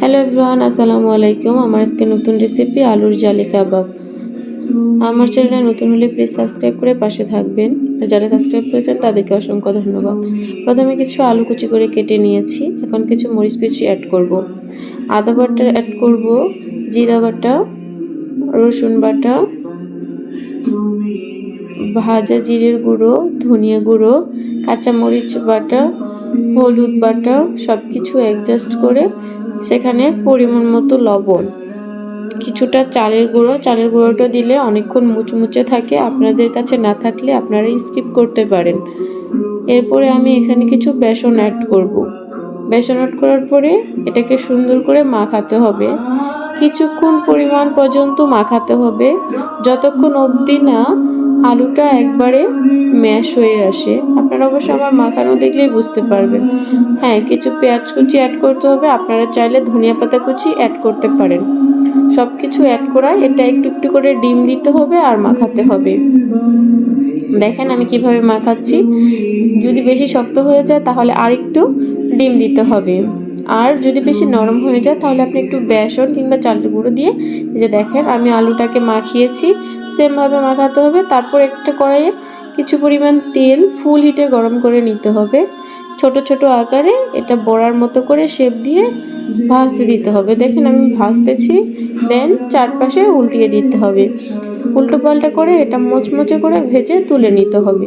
Hello everyone আসসালামু আলাইকুম আমার আজকে নতুন রেসিপি আলুর জালি কাবাব আমার চ্যানেলে নতুন হলে প্লিজ সাবস্ক্রাইব করে পাশে থাকবেন আর যারা সাবস্ক্রাইব করেছেন তাদেরকে অসংখ্য ধন্যবাদ। প্রথমে কিছু আলু কুচি করে কেটে নিয়েছি। এখন কিছু মরিচ কুচি অ্যাড করব। আদা বাটা অ্যাড করব, জিরা বাটা, রসুন বাটা, ভাজা জিরের গুঁড়ো, ধনিয়া গুঁড়ো, কাঁচামরিচ বাটা, হলুদ বাটা সব কিছু অ্যাডজাস্ট করে সেখানে পরিমাণ মতো লবণ। কিছুটা চালের গুঁড়ো, চালের গুঁড়োটা দিলে অনেকক্ষণ মুচমুচে থাকে। আপনাদের কাছে না থাকলে আপনারা স্কিপ করতে পারেন। এরপরে আমি এখানে কিছু বেসন অ্যাড করব। বেসন অ্যাড করার পরে এটাকে সুন্দর করে মাখাতে হবে। কিছুক্ষণ পরিমাণ পর্যন্ত মাখাতে হবে। যতক্ষণ অবধি না আলুটা একবারে ম্যাশ হয়ে আসে। আপনারা অবশ্য আমার মাখানো দেখলেই বুঝতে পারবেন। হ্যাঁ কিছু পেঁয়াজ কুচি অ্যাড করতে হবে। আপনারা চাইলে ধনিয়া পাতা কুচি অ্যাড করতে পারেন। সব কিছু অ্যাড করায় এটা একটু একটু করে ডিম দিতে হবে আর মাখাতে হবে। দেখেন আমি কীভাবে মাখাচ্ছি। যদি বেশি শক্ত হয়ে যায় তাহলে আর একটু ডিম দিতে হবে। আর যদি বেশি নরম হয়ে যায়, তাহলে আপনি একটু বেসন কিংবা চালের গুঁড়ো দিয়ে এই যে দেখেন, আমি আলুটাকে মাখিয়েছি। সেমভাবে মাখাতে হবে। তারপর একটা কড়াইয়ে কিছু পরিমাণ তেল ফুল হিটে গরম করে নিতে হবে। ছোট ছোট আকারে এটা বড়ার মতো করে শেপ দিয়ে ভাজতে দিতে হবে। দেখেন আমি ভাজতেছি দেন চারপাশে উল্টিয়ে দিতে হবে। উল্টো পাল্টা করে এটা মোচমোচে করে ভেজে তুলে নিতে হবে।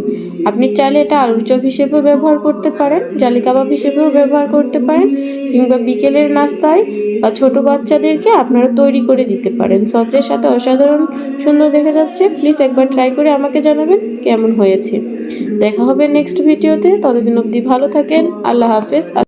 আপনি চাইলে এটা আলুর চপ হিসেবেও ব্যবহার করতে পারেন, জালি কাবাব হিসেবেও ব্যবহার করতে পারেন, কিংবা বিকেলের নাস্তায় বা ছোট বাচ্চাদেরকে আপনারা তৈরি করে দিতে পারেন। সসের সাথে অসাধারণ সুন্দর দেখা যাচ্ছে। প্লিজ একবার ট্রাই করে আমাকে জানাবেন কেমন হয়েছে। দেখা হবে নেক্সট ভিডিওতে। ততদিন অবধি ভালো থাকেন। আল্লাহ হাফেজ।